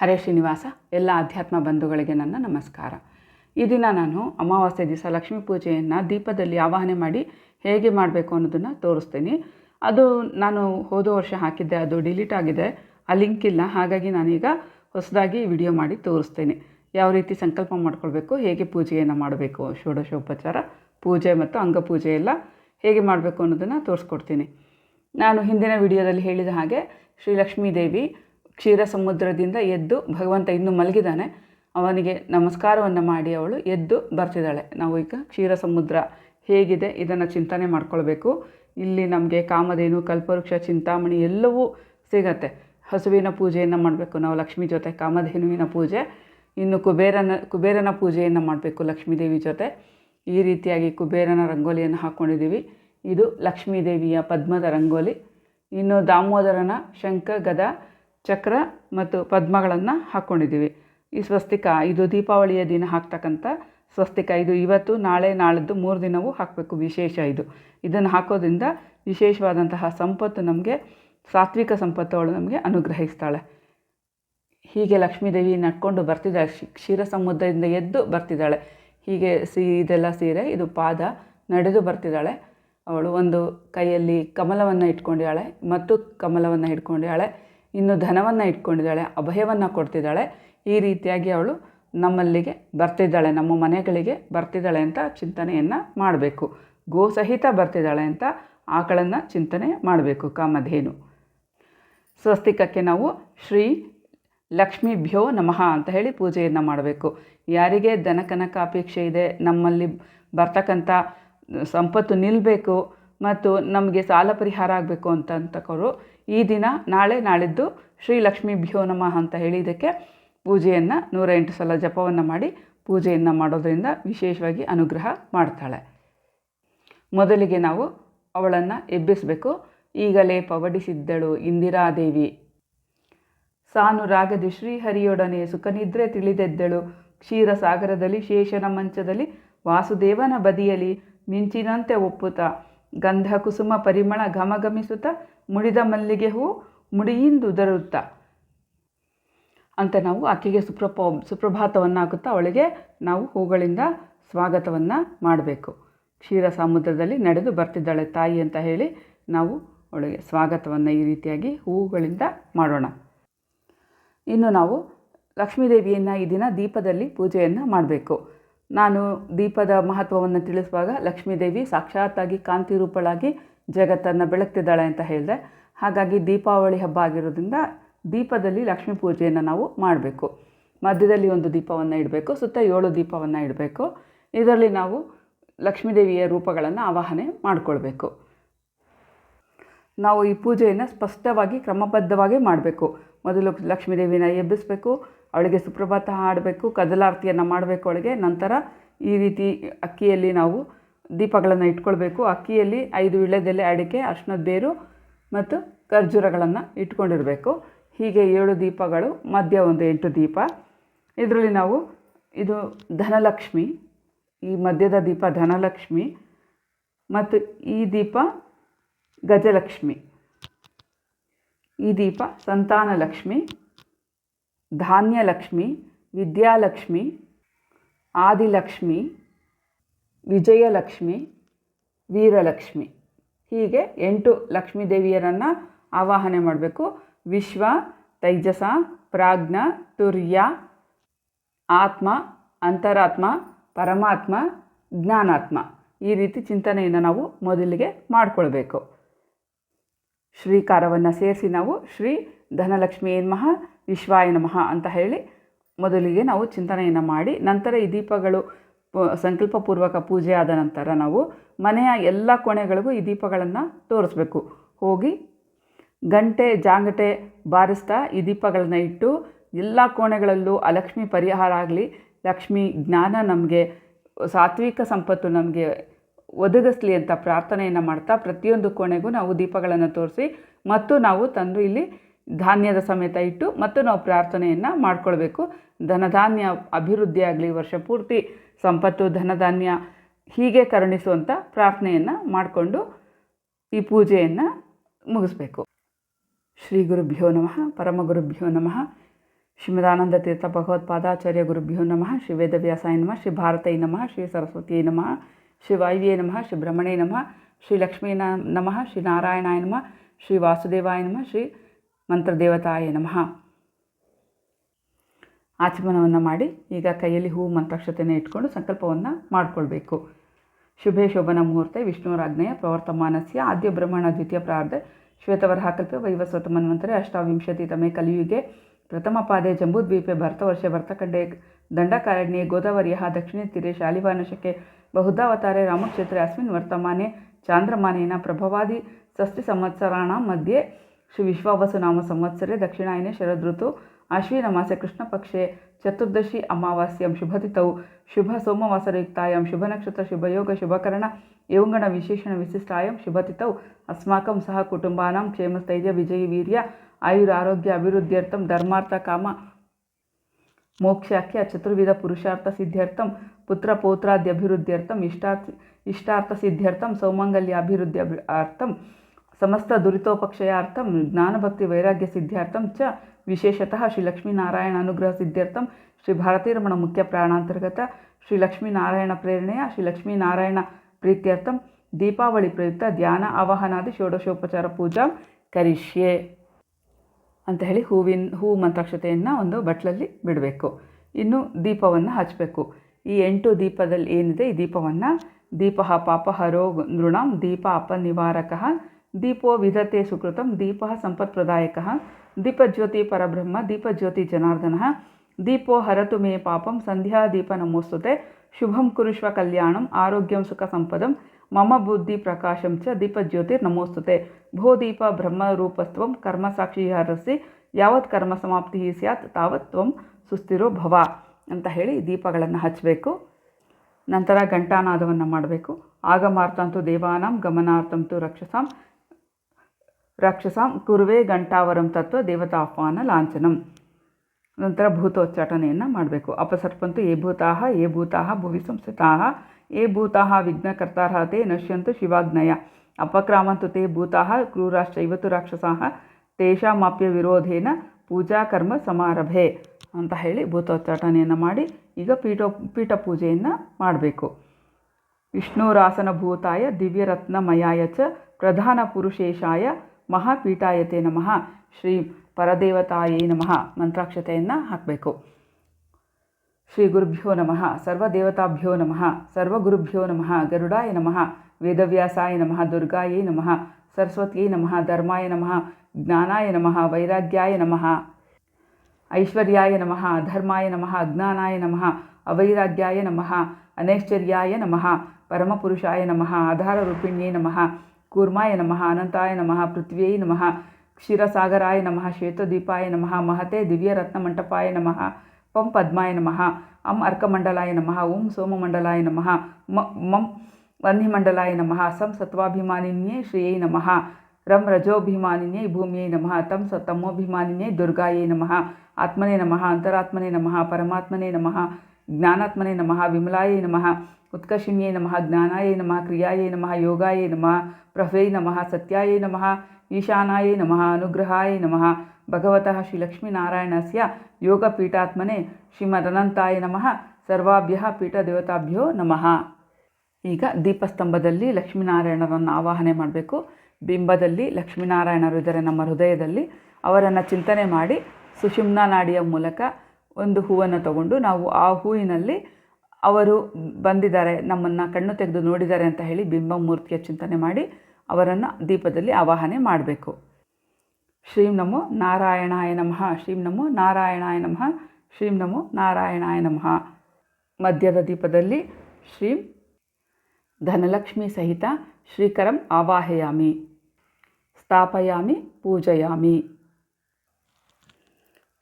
ಹರೇ ಶ್ರೀನಿವಾಸ, ಎಲ್ಲ ಅಧ್ಯಾತ್ಮ ಬಂಧುಗಳಿಗೆ ನನ್ನ ನಮಸ್ಕಾರ. ಈ ದಿನ ನಾನು ಅಮಾವಾಸ್ಯೆ ದಿವಸ ಲಕ್ಷ್ಮೀ ಪೂಜೆಯನ್ನು ದೀಪದಲ್ಲಿ ಆವಾಹನೆ ಮಾಡಿ ಹೇಗೆ ಮಾಡಬೇಕು ಅನ್ನೋದನ್ನು ತೋರಿಸ್ತೀನಿ. ಅದು ನಾನು ಹೋದ ವರ್ಷ ಹಾಕಿದ್ದೆ, ಅದು ಡಿಲೀಟ್ ಆಗಿದೆ, ಆ ಲಿಂಕ್ ಇಲ್ಲ, ಹಾಗಾಗಿ ನಾನೀಗ ಹೊಸದಾಗಿ ವಿಡಿಯೋ ಮಾಡಿ ತೋರಿಸ್ತೇನೆ. ಯಾವ ರೀತಿ ಸಂಕಲ್ಪ ಮಾಡ್ಕೊಳ್ಬೇಕು, ಹೇಗೆ ಪೂಜೆಯನ್ನು ಮಾಡಬೇಕು, ಷೋಡಶೋಪಚಾರ, ಪೂಜೆ ಮತ್ತು ಅಂಗಪೂಜೆ ಎಲ್ಲ ಹೇಗೆ ಮಾಡಬೇಕು ಅನ್ನೋದನ್ನು ತೋರಿಸ್ಕೊಡ್ತೀನಿ. ನಾನು ಹಿಂದಿನ ವಿಡಿಯೋದಲ್ಲಿ ಹೇಳಿದ ಹಾಗೆ ಶ್ರೀಲಕ್ಷ್ಮೀ ದೇವಿ ಕ್ಷೀರ ಸಮುದ್ರದಿಂದ ಎದ್ದು ಭಗವಂತ ಇನ್ನೂ ಮಲಗಿದ್ದಾನೆ ಅವನಿಗೆ ನಮಸ್ಕಾರವನ್ನು ಮಾಡಿ ಅವಳು ಎದ್ದು ಬರ್ತಿದ್ದಾಳೆ. ನಾವು ಈಗ ಕ್ಷೀರ ಸಮುದ್ರ ಹೇಗಿದೆ ಇದನ್ನು ಚಿಂತನೆ ಮಾಡ್ಕೊಳ್ಬೇಕು. ಇಲ್ಲಿ ನಮಗೆ ಕಾಮಧೇನು, ಕಲ್ಪವೃಕ್ಷ, ಚಿಂತಾಮಣಿ ಎಲ್ಲವೂ ಸಿಗತ್ತೆ. ಹಸುವಿನ ಪೂಜೆಯನ್ನು ಮಾಡಬೇಕು. ನಾವು ಲಕ್ಷ್ಮಿ ಜೊತೆ ಕಾಮಧೇನುವಿನ ಪೂಜೆ, ಇನ್ನು ಕುಬೇರನ ಕುಬೇರನ ಪೂಜೆಯನ್ನು ಮಾಡಬೇಕು ಲಕ್ಷ್ಮೀದೇವಿ ಜೊತೆ. ಈ ರೀತಿಯಾಗಿ ಕುಬೇರನ ರಂಗೋಲಿಯನ್ನು ಹಾಕ್ಕೊಂಡಿದ್ದೀವಿ ಇದು ಲಕ್ಷ್ಮೀದೇವಿಯ ಪದ್ಮದ ರಂಗೋಲಿ. ಇನ್ನು ದಾಮೋದರನ ಶಂಖ ಗದ ಚಕ್ರ ಮತ್ತು ಪದ್ಮಗಳನ್ನು ಹಾಕ್ಕೊಂಡಿದ್ದೀವಿ ಈ ಸ್ವಸ್ತಿಕ ಇದು ದೀಪಾವಳಿಯ ದಿನ ಹಾಕ್ತಕ್ಕಂಥ ಸ್ವಸ್ತಿಕ ಇದು ಇವತ್ತು, ನಾಳೆ, ನಾಳಿದ್ದು ಮೂರು ದಿನವೂ ಹಾಕಬೇಕು, ವಿಶೇಷ ಇದು. ಇದನ್ನು ಹಾಕೋದ್ರಿಂದ ವಿಶೇಷವಾದಂತಹ ಸಂಪತ್ತು ನಮಗೆ, ಸಾತ್ವಿಕ ಸಂಪತ್ತು ಅವಳು ನಮಗೆ ಅನುಗ್ರಹಿಸ್ತಾಳೆ. ಹೀಗೆ ಲಕ್ಷ್ಮೀದೇವಿ ನಡ್ಕೊಂಡು ಬರ್ತಿದ್ದಾಳೆ ಕ್ಷೀರ ಸಮುದ್ರದಿಂದ ಎದ್ದು ಬರ್ತಿದ್ದಾಳೆ. ಹೀಗೆ ಸಿ, ಇದೆಲ್ಲ ಸೀರೆ, ಇದು ಪಾದ ನಡೆದು ಬರ್ತಿದ್ದಾಳೆ. ಅವಳು ಒಂದು ಕೈಯಲ್ಲಿ ಕಮಲವನ್ನು ಇಟ್ಕೊಂಡಿದ್ದಾಳೆ ಮತ್ತು ಕಮಲವನ್ನು ಇಟ್ಕೊಂಡಿದ್ದಾಳೆ ಇನ್ನು ಧನವನ್ನು ಇಟ್ಕೊಂಡಿದ್ದಾಳೆ, ಅಭಯವನ್ನು ಕೊಡ್ತಿದ್ದಾಳೆ, ಈ ರೀತಿಯಾಗಿ ಅವಳು ನಮ್ಮಲ್ಲಿಗೆ ಬರ್ತಿದ್ದಾಳೆ, ನಮ್ಮ ಮನೆಗಳಿಗೆ ಬರ್ತಿದ್ದಾಳೆ ಅಂತ ಚಿಂತನೆಯನ್ನು ಮಾಡಬೇಕು. ಗೋ ಸಹಿತ ಬರ್ತಿದ್ದಾಳೆ ಅಂತ ಆಕಳನ್ನು ಚಿಂತನೆ ಮಾಡಬೇಕು, ಕಾಮಧೇನು. ಸ್ವಸ್ತಿಕಕ್ಕೆ ನಾವು ಶ್ರೀ ಲಕ್ಷ್ಮೀಭ್ಯೋ ನಮಃ ಅಂತ ಹೇಳಿ ಪೂಜೆಯನ್ನು ಮಾಡಬೇಕು. ಯಾರಿಗೆ ದನಕನಕ ಅಪೇಕ್ಷೆ ಇದೆ, ನಮ್ಮಲ್ಲಿ ಬರ್ತಕ್ಕಂಥ ಸಂಪತ್ತು ನಿಲ್ಲಬೇಕು ಮತ್ತು ನಮಗೆ ಸಾಲ ಪರಿಹಾರ ಆಗಬೇಕು ಅಂತಂತಕವರು ಈ ದಿನ ನಾಳೆ ನಾಳಿದ್ದು ಶ್ರೀ ಲಕ್ಷ್ಮೀಭ್ಯೋ ನಮಃ ಅಂತ ಹೇಳಿ ಇದಕ್ಕೆ ಪೂಜೆಯನ್ನು ನೂರ ಎಂಟು ಸಲ ಜಪವನ್ನು ಮಾಡಿ ಪೂಜೆಯನ್ನು ಮಾಡೋದರಿಂದ ವಿಶೇಷವಾಗಿ ಅನುಗ್ರಹ ಮಾಡ್ತಾಳೆ. ಮೊದಲಿಗೆ ನಾವು ಅವಳನ್ನು ಎಬ್ಬಿಸಬೇಕು. ಈಗಲೇ ಪವಡಿಸಿದ್ದಳು ಇಂದಿರಾದೇವಿ. ಸಾನುರಾಗದಿ ಶ್ರೀಹರಿಯೊಡನೆ ಸುಖನಿದ್ರೆ ತಿಳಿದೆದ್ದಳು. ಕ್ಷೀರಸಾಗರದಲ್ಲಿ ಶೇಷನ ಮಂಚದಲ್ಲಿ ವಾಸುದೇವನ ಬದಿಯಲ್ಲಿ ಮಿಂಚಿನಂತೆ ಒಪ್ಪುತ್ತ ಗಂಧ, ಕುಸುಮ, ಪರಿಮಳ ಘಮಘಮಿಸುತ್ತ ಮುಡಿದ ಮಲ್ಲಿಗೆ ಹೂ ಮುಡಿಯಿಂದುದರುತ್ತ ಅಂತ ನಾವು ಆಕೆಗೆ ಸುಪ್ರಪ ಸುಪ್ರಭಾತವನ್ನು ಹಾಕುತ್ತಾ ಅವಳಿಗೆ ನಾವು ಹೂಗಳಿಂದ ಸ್ವಾಗತವನ್ನು ಮಾಡಬೇಕು. ಕ್ಷೀರ ಸಮುದ್ರದಲ್ಲಿ ನಡೆದು ಬರ್ತಿದ್ದಾಳೆ ತಾಯಿ ಅಂತ ಹೇಳಿ ನಾವು ಅವಳಿಗೆ ಸ್ವಾಗತವನ್ನು ಈ ರೀತಿಯಾಗಿ ಹೂವುಗಳಿಂದ ಮಾಡೋಣ. ಇನ್ನು ನಾವು ಲಕ್ಷ್ಮೀದೇವಿಯನ್ನು ಈ ದಿನ ದೀಪದಲ್ಲಿ ಪೂಜೆಯನ್ನು ಮಾಡಬೇಕು. ನಾನು ದೀಪದ ಮಹತ್ವವನ್ನು ತಿಳಿಸುವಾಗ ಲಕ್ಷ್ಮೀದೇವಿ ಸಾಕ್ಷಾತ್ತಾಗಿ ಕಾಂತಿ ರೂಪಳಾಗಿ ಜಗತ್ತನ್ನು ಬೆಳಗ್ತಿದ್ದಾಳೆ ಅಂತ ಹೇಳಿದೆ. ಹಾಗಾಗಿ ದೀಪಾವಳಿ ಹಬ್ಬ ಆಗಿರೋದ್ರಿಂದ ದೀಪದಲ್ಲಿ ಲಕ್ಷ್ಮೀ ಪೂಜೆಯನ್ನು ನಾವು ಮಾಡಬೇಕು. ಮಧ್ಯದಲ್ಲಿ ಒಂದು ದೀಪವನ್ನು ಇಡಬೇಕು, ಸುತ್ತ ಏಳು ದೀಪವನ್ನು ಇಡಬೇಕು. ಇದರಲ್ಲಿ ನಾವು ಲಕ್ಷ್ಮೀದೇವಿಯ ರೂಪಗಳನ್ನು ಆವಾಹನೆ ಮಾಡಿಕೊಳ್ಬೇಕು. ನಾವು ಈ ಪೂಜೆಯನ್ನು ಸ್ಪಷ್ಟವಾಗಿ, ಕ್ರಮಬದ್ಧವಾಗಿ ಮಾಡಬೇಕು. ಮೊದಲು ಲಕ್ಷ್ಮೀದೇವಿನ ಎಬ್ಬಿಸಬೇಕು, ಅವಳಿಗೆ ಸುಪ್ರಭಾತ ಹಾಡಬೇಕು, ಕದಲಾರತಿಯನ್ನು ಮಾಡಬೇಕು ಅವಳಿಗೆ. ನಂತರ ಈ ರೀತಿ ಅಕ್ಕಿಯಲ್ಲಿ ನಾವು ದೀಪಗಳನ್ನು ಇಟ್ಕೊಳ್ಬೇಕು. ಅಕ್ಕಿಯಲ್ಲಿ ಐದು ವಿಳ್ಯದೆಲೆ ಅಡಿಕೆ ಅರ್ಶನದ ಬೇರು ಮತ್ತು ಖರ್ಜೂರಗಳನ್ನು ಇಟ್ಕೊಂಡಿರಬೇಕು. ಹೀಗೆ ಏಳು ದೀಪಗಳು, ಮಧ್ಯ ಒಂದು ಎಂಟು ದೀಪ. ಇದರಲ್ಲಿ ನಾವು ಇದು ಧನಲಕ್ಷ್ಮಿ, ಈ ಮಧ್ಯದ ದೀಪ ಧನಲಕ್ಷ್ಮಿ ಮತ್ತು ಈ ದೀಪ ಗಜಲಕ್ಷ್ಮಿ. ಈ ದೀಪ ಸಂತಾನಲಕ್ಷ್ಮಿ, ಧಾನ್ಯಲಕ್ಷ್ಮಿ, ವಿದ್ಯಾಲಕ್ಷ್ಮಿ, ಆದಿಲಕ್ಷ್ಮಿ, ವಿಜಯಲಕ್ಷ್ಮಿ, ವೀರಲಕ್ಷ್ಮಿ. ಹೀಗೆ ಎಂಟು ಲಕ್ಷ್ಮೀ ದೇವಿಯರನ್ನು ಆವಾಹನೆ ಮಾಡಬೇಕು. ವಿಶ್ವ, ತೈಜಸ, ಪ್ರಾಜ್ಞ, ತುರ್ಯ, ಆತ್ಮ, ಅಂತರಾತ್ಮ, ಪರಮಾತ್ಮ, ಜ್ಞಾನಾತ್ಮ. ಈ ರೀತಿ ಚಿಂತನೆಯನ್ನು ನಾವು ಮೊದಲಿಗೆ ಮಾಡಿಕೊಳ್ಬೇಕು. ಶ್ರೀಕಾರವನ್ನು ಸೇರಿಸಿ ನಾವು ಶ್ರೀ ಧನಲಕ್ಷ್ಮೀ ನಮಃ ವಿಶ್ವಾಯ ನಮಃ ಅಂತ ಹೇಳಿ ಮೊದಲಿಗೆ ನಾವು ಚಿಂತನೆಯನ್ನು ಮಾಡಿ ನಂತರ ಈ ದೀಪಗಳು ಸಂಕಲ್ಪಪೂರ್ವಕ ಪೂಜೆ ಆದ ನಂತರ ನಾವು ಮನೆಯ ಎಲ್ಲ ಕೋಣೆಗಳಿಗೂ ಈ ದೀಪಗಳನ್ನು ತೋರಿಸ್ಬೇಕು. ಹೋಗಿ ಗಂಟೆ ಜಾಂಗಟೆ ಬಾರಿಸ್ತಾ ಈ ದೀಪಗಳನ್ನು ಇಟ್ಟು ಎಲ್ಲ ಕೋಣೆಗಳಲ್ಲೂ ಅಲಕ್ಷ್ಮಿ ಪರಿಹಾರ ಆಗಲಿ, ಲಕ್ಷ್ಮಿ ಜ್ಞಾನ ನಮಗೆ, ಸಾತ್ವಿಕ ಸಂಪತ್ತು ನಮಗೆ ಒದಗಿಸ್ಲಿ ಅಂತ ಪ್ರಾರ್ಥನೆಯನ್ನು ಮಾಡ್ತಾ ಪ್ರತಿಯೊಂದು ಕೋಣೆಗೂ ನಾವು ದೀಪಗಳನ್ನು ತೋರಿಸಿ ಮತ್ತು ನಾವು ತಂದು ಇಲ್ಲಿ ಧಾನ್ಯದ ಸಮೇತ ಇಟ್ಟು ಮತ್ತು ನಾವು ಪ್ರಾರ್ಥನೆಯನ್ನು ಮಾಡ್ಕೊಳ್ಬೇಕು. ಧನಧಾನ್ಯ ಅಭಿವೃದ್ಧಿಯಾಗಲಿ ವರ್ಷ ಪೂರ್ತಿ ಸಂಪತ್ತು, ಧನಧಾನ್ಯ ಹೀಗೆ ಕರುಣಿಸುವಂಥ ಪ್ರಾರ್ಥನೆಯನ್ನು ಮಾಡಿಕೊಂಡು ಈ ಪೂಜೆಯನ್ನು ಮುಗಿಸ್ಬೇಕು. ಶ್ರೀ ಗುರುಭ್ಯೋ ನಮಃ, ಪರಮ ಗುರುಭ್ಯೋ ನಮಃ. ಶ್ರೀಮದಾನಂದ ತೀರ್ಥ ಭಗವತ್ಪಾದಾಚಾರ್ಯ ಗುರುಭ್ಯೋ ನಮಃ. ಶ್ರೀ ವೇದವ್ಯಾಸಾಯ ನಮಃ. ಶ್ರೀ ಭಾರತೈ ನಮಃ. ಶ್ರೀ ಸರಸ್ವತೀ ನಮಃ. ಶ್ರೀ ವಾಯುವೇ ನಮಃ ಶ್ರೀ ನಮಃ ಶ್ರೀ ಲಕ್ಷ್ಮೀ ನಮಃ ಶ್ರೀ ನಾರಾಯಣಾಯ ನಮಃ ಶ್ರೀ ವಾಸುದೇವಾಯ ನಮಃ ಶ್ರೀ ಮಂತ್ರದೇವತಾಯ ನಮಃ ಆಚಮನವನ್ನು ಮಾಡಿ ಈಗ ಕೈಯಲ್ಲಿ ಹೂ ಮಂತ್ರಾಕ್ಷತೆಯನ್ನು ಇಟ್ಕೊಂಡು ಸಂಕಲ್ಪವನ್ನು ಮಾಡಿಕೊಳ್ಬೇಕು. ಶುಭೇ ಶೋಭನ ಮುಹೂರ್ತೆ, ವಿಷ್ಣುರಾಜ್ಞೆಯ ಪ್ರವರ್ತಮಾನಸ್ಯ ಆದ್ಯ ಬ್ರಹ್ಮಣ ದ್ವಿತೀಯ ಪ್ರಾರ್ಧ, ಶ್ವೇತವರ್ಹಾಕಲ್ಪೆ, ವೈವಸ್ವತ ಮನ್ವಂತರೆ ಅಷ್ಟಾವಿಂಶತಿತಮೆ ಕಲಿಯುಗೆ, ಪ್ರಥಮ ಪಾದೆ ಜಂಬೂದ್ವೀಪೆ ಭರ್ತವರ್ಷೆ ಭರ್ತಕಂಡೆ ದಂಡಕಾರಣ್ಯ ಗೋದಾವರಿಯ ದಕ್ಷಿಣೆ ತೀರೆ ಶಾಲಿವಾನಶಕೆ ಬಹುಧಾವತಾರೆ ರಾಮಕ್ಷೇತ್ರೆ ಅಸ್ಮಿನ್ ವರ್ತಮಾನೆ ಚಾಂದ್ರಮಾನೇನ ಪ್ರಭವಾದಿ ಷಷ್ಠಿ ಸಂವತ್ಸರಾಣಾಂ ಮಧ್ಯೆ ಶ್ರೀ ವಿಶ್ವಾವಸು ನಾಮ ಸಂವತ್ಸರೆ ದಕ್ಷಿಣಾಯನೆ ಶರದೃತು ಅಶ್ವಿನ ಮಾಸೆ ಕೃಷ್ಣಪಕ್ಷೆ ಚತುರ್ದಶಿ ಅಮಾವಾಸ್ಯಂ ಶುಭತಿಥೌ ಶುಭ ಸೋಮವಾಸರಯುಕ್ತಾಯಂ ಶುಭನಕ್ಷತ್ರ ಶುಭಯೋಗ ಶುಭಕರಣ ಏವಂಗಣ ವಿಶೇಷಣ ವಿಶಿಷ್ಟಾಯಂ ಶುಭತಿಥೌ ಅಸ್ಮಾಕಂ ಸಹ ಕುಟುಂಬಾನಾಂ ಕ್ಷೇಮಸ್ಥೈರ್ಯ ವಿಜಯಿ ವೀರ್ಯ ಆಯುರಾರೋಗ್ಯ ಅಭಿವೃದ್ಧ್ಯರ್ಥಂ ಧರ್ಮಾರ್ಥ ಕಾಮ ಮೋಕ್ಷಾಖ್ಯ ಚತುರ್ವಿಧ ಪುರುಷಾರ್ಥ ಸಿದ್ಧ್ಯರ್ಥಂ ಪುತ್ರ ಪೌತ್ರಾದ್ಯಭಿವೃದ್ಧ್ಯರ್ಥಂ ಇಷ್ಟಾರ್ಥ ಇಷ್ಟಾರ್ಥ ಸಿದ್ಧ್ಯರ್ಥಂ ಸೌಮಂಗಲ್ಯಾಭಿವೃದ್ಧಿ ಅರ್ಥಂ, ಸಮಸ್ತ ದುರಿತೋಪಕ್ಷಯಾರ್ಥಂ, ಜ್ಞಾನಭಕ್ತಿ ವೈರಾಗ್ಯ ಸಿದ್ಧಾರ್ಥಂ ಚ, ವಿಶೇಷತಃ ಶ್ರೀ ಲಕ್ಷ್ಮೀನಾರಾಯಣ ಅನುಗ್ರಹ ಸಿದ್ಧಾರ್ಥಂ ಶ್ರೀ ಭಾರತೀರಮಣ ಮುಖ್ಯ ಪ್ರಾಣಾಂತರ್ಗತ, ಶ್ರೀ ಲಕ್ಷ್ಮೀನಾರಾಯಣ ಪ್ರೇರಣೆಯ, ಶ್ರೀ ಲಕ್ಷ್ಮೀನಾರಾಯಣ ಪ್ರೀತ್ಯರ್ಥಂ, ದೀಪಾವಳಿ ಪ್ರಯುಕ್ತ ಧ್ಯಾನ ಆವಾಹನಾದಿ ಷೋಡಶೋಪಚಾರ ಪೂಜಾ ಕರಿಷ್ಯೆ ಅಂತ ಹೇಳಿ ಹೂವಿನ, ಹೂ ಮಂತ್ರಾಕ್ಷತೆಯನ್ನು ಒಂದು ಬಟ್ಲಲ್ಲಿ ಬಿಡಬೇಕು. ಇನ್ನು ದೀಪವನ್ನು ಹಚ್ಚಬೇಕು ಈ ಎಂಟು ದೀಪದಲ್ಲಿ ಏನಿದೆ ಈ ದೀಪವನ್ನು ದೀಪ ಪಾಪಹರೋ ನೃಣಾಂ ದೀಪ ಅಪನಿವಾರಕ ದೀಪೋ ವಿಧತೆ ಸುಕೃತಂ ದೀಪ ಸಂಪತ್ಪ್ರದಾಯಕ ದೀಪಜ್ಯೋತಿ ಪರಬ್ರಹ್ಮ ದೀಪಜ್ಯೋತಿ ಜನಾರ್ದನ ದೀಪೋ ಹರತು ಮೇ ಪಾಪಂ ಸಂಧ್ಯಾ ದೀಪ ನಮೋಸ್ತುತೆ ಶುಭಂ ಕುರುಷ್ವ ಕಲ್ಯಾಣಂ ಆರೋಗ್ಯಂ ಸುಖ ಸಂಪದಂ ಮಮ ಬುದ್ಧಿ ಪ್ರಕಾಶಂ ಚ ದೀಪಜ್ಯೋತಿರ್ ನಮೋಸ್ತುತೆ ಭೋ ದೀಪ ಬ್ರಹ್ಮರೂಪಸ್ತ್ವಂ ಕರ್ಮ ಸಾಕ್ಷಿಹಾರಸಿ ಯಾವತ್ ಕರ್ಮ ಸಮಾಪ್ತಿ ಸ್ಯಾತ್ ತಾವತ್ ತ್ವಂ ಸುಸ್ಥಿರೋ ಭವ ಅಂತ ಹೇಳಿ ದೀಪಗಳನ್ನು ಹಚ್ಚಬೇಕು ನಂತರ ಘಂಟಾನಾದವನ್ನು ಮಾಡಬೇಕು. ಆಗಮಾರ್ಥಂತೂ ದೇವಾನಾಂ ಗಮನಾರ್ಥಂತು ರಕ್ಷಸಾಂ. ರಕ್ಷಸಾಂ ಕುರುವೆ ಘಂಟಾವರಂ ತತ್ವ ದೇವತಾಹ್ವಾನ ಲಾಂಛನಂ. ನಂತರ ಭೂತೋಚ್ಚಾಟನೆಯನ್ನು ಮಾಡಬೇಕು. ಅಪಸರ್ಪಂತು ಏ ಭೂತಾಹ ಏ ಭೂತಾಹ, ಭುವಿ ಸಂಸ್ಥಿತಾಹ. ಏ ಭೂತಾಹ ವಿಘ್ನಕರ್ತಾರಹ ತೇ ನಶ್ಯಂತು ಶಿವಾಗ್ನಯ. ಅಪಕ್ರಾಮಂತು ತೇ ಭೂತಾಹ ಕ್ರೂರಾಶ್ಚೈವತು ರಾಕ್ಷಸಾಹ. ತೇಷಾಮಾಪ್ಯ ವಿರೋಧೇನ ಪೂಜಾ ಕರ್ಮ ಸಮಾರಭೆ. ಅಂತ ಹೇಳಿ ಭೂತೋಚ್ಚಾಟನೆಯನ್ನು ಮಾಡಿ ಈಗ ಪೀಠ ಪೀಠ ಪೂಜೆಯನ್ನು ಮಾಡಬೇಕು ವಿಷ್ಣುರಾಸನಭೂತಾಯ ದಿವ್ಯರತ್ನಮಯಾಯ ಚ ಪ್ರಧಾನ ಪುರುಷೇಶಾಯ ಮಹಾಪೀಠಾಯತೆ ನಮಃ. ಶ್ರೀ ಪರದೇವತಾಯೇ ನಮಃ ಮಂತ್ರಾಕ್ಷತೆಯನ್ನು ಹಾಕಬೇಕು. ಶ್ರೀ ಗುರುಭ್ಯೋ ನಮಃ, ಸರ್ವದೇವತಾಭ್ಯೋ ನಮಃ, ಸರ್ವಗುರುಭ್ಯೋ ನಮಃ, ಗರುಡಾಯ ನಮಃ, ವೇದವ್ಯಾಸಾಯ ನಮಃ, ದುರ್ಗಾಯೇ ನಮಃ, ಸರಸ್ವತಿಯೇ ನಮಃ, ಧರ್ಮಾಯ ನಮಃ, ಜ್ಞಾನಾಯ ನಮಃ, ವೈರಾಗ್ಯಾಯ ನಮಃ. ఐశ్వర్యాయ నమ అధర్మాయ నమ అజ్ఞానాయ నమ అవైరాగ్యాయ నమ అనైశ్వర్యాయ నమ పరమపురుషాయ నమ ఆధార రూపిణ్యై నమ కూర్మాయ నమ అనంతాయ నమ పృథ్వ్యై నమ క్షీరసాగరాయ నమ శ్వేతదీపాయ నమ మహతే దివ్యరత్నమంటపాయ నమ పం పద్మాయ నమ అం అర్కమండలాయ నమ ఓం సోమమండలాయ నమ మం వన్యమండలాయ నమ సం సత్వాభిమానిన్యే శ్రియై నమ రం రజోభిమానిన్యై భూమ్యై నమ తం సత్తమోభిమానిన్యై దుర్గాయై నమ ಆತ್ಮನೇ ನಮಃ, ಅಂತರಾತ್ಮನೇ ನಮಃ, ಪರಮಾತ್ಮನೇ ನಮಃ, ಜ್ಞಾನಾತ್ಮನೇ ನಮಃ, ವಿಮಲಾಯೇ ನಮಃ, ಉತ್ಕರ್ಷಿಣ್ಯೇ ನಮಃ, ಜ್ಞಾನಾಯೇ ನಮಃ, ಕ್ರಿಯಾಯೇ ನಮಃ, ಯೋಗಾಯೇ ನಮಃ, ಪ್ರಭೇ ನಮಃ, ಸತ್ಯಾಯೇ ನಮಃ, ಈಶಾನಾಯೇ ನಮಃ, ಅನುಗ್ರಹಾಯ ನಮಃ, ಭಗವತಃ ಶ್ರೀಲಕ್ಷ್ಮೀನಾರಾಯಣಸ್ಯ ಯೋಗಪೀಠಾತ್ಮನೆ ಶ್ರೀಮದನಂತಾಯ ನಮಃ, ಸರ್ವಾಭ್ಯ ಪೀಠದೇವತಾಭ್ಯೋ ನಮಃ. ಈಗ ದೀಪಸ್ತಂಭದಲ್ಲಿ ಲಕ್ಷ್ಮೀನಾರಾಯಣರನ್ನು ಆವಾಹನೆ ಮಾಡಬೇಕು. ಬಿಂಬದಲ್ಲಿ ಲಕ್ಷ್ಮೀನಾರಾಯಣರು ಇದ್ದಾರೆ ನಮ್ಮ ಹೃದಯದಲ್ಲಿ. ಅವರನ್ನು ಚಿಂತನೆ ಮಾಡಿ ಸುಷುಮ್ನಾ ನಾಡಿಯ ಮೂಲಕ ಒಂದು ಹೂವನ್ನು ತಗೊಂಡು ನಾವು ಆ ಹೂವಿನಲ್ಲಿ ಅವರು ಬಂದಿದ್ದಾರೆ, ನಮ್ಮನ್ನು ಕಣ್ಣು ತೆಗೆದು ನೋಡಿದ್ದಾರೆ ಅಂತ ಹೇಳಿ ಬಿಂಬ ಮೂರ್ತಿಯ ಚಿಂತನೆ ಮಾಡಿ ಅವರನ್ನು ದೀಪದಲ್ಲಿ ಆವಾಹನೆ ಮಾಡಬೇಕು. ಶ್ರೀಂ ನಮೋ ನಾರಾಯಣಾಯ ನಮಃ, ಶ್ರೀಂ ನಮೋ ನಾರಾಯಣಾಯ ನಮಃ, ಶ್ರೀಂ ನಮೋ ನಾರಾಯಣಾಯ ನಮಃ. ಮಧ್ಯದ ದೀಪದಲ್ಲಿ ಶ್ರೀಂ ಧನಲಕ್ಷ್ಮಿ ಸಹಿತ ಶ್ರೀಕರಂ ಆವಾಹಯಾಮಿ, ಸ್ಥಾಪಯಾಮಿ, ಪೂಜಯಾಮಿ.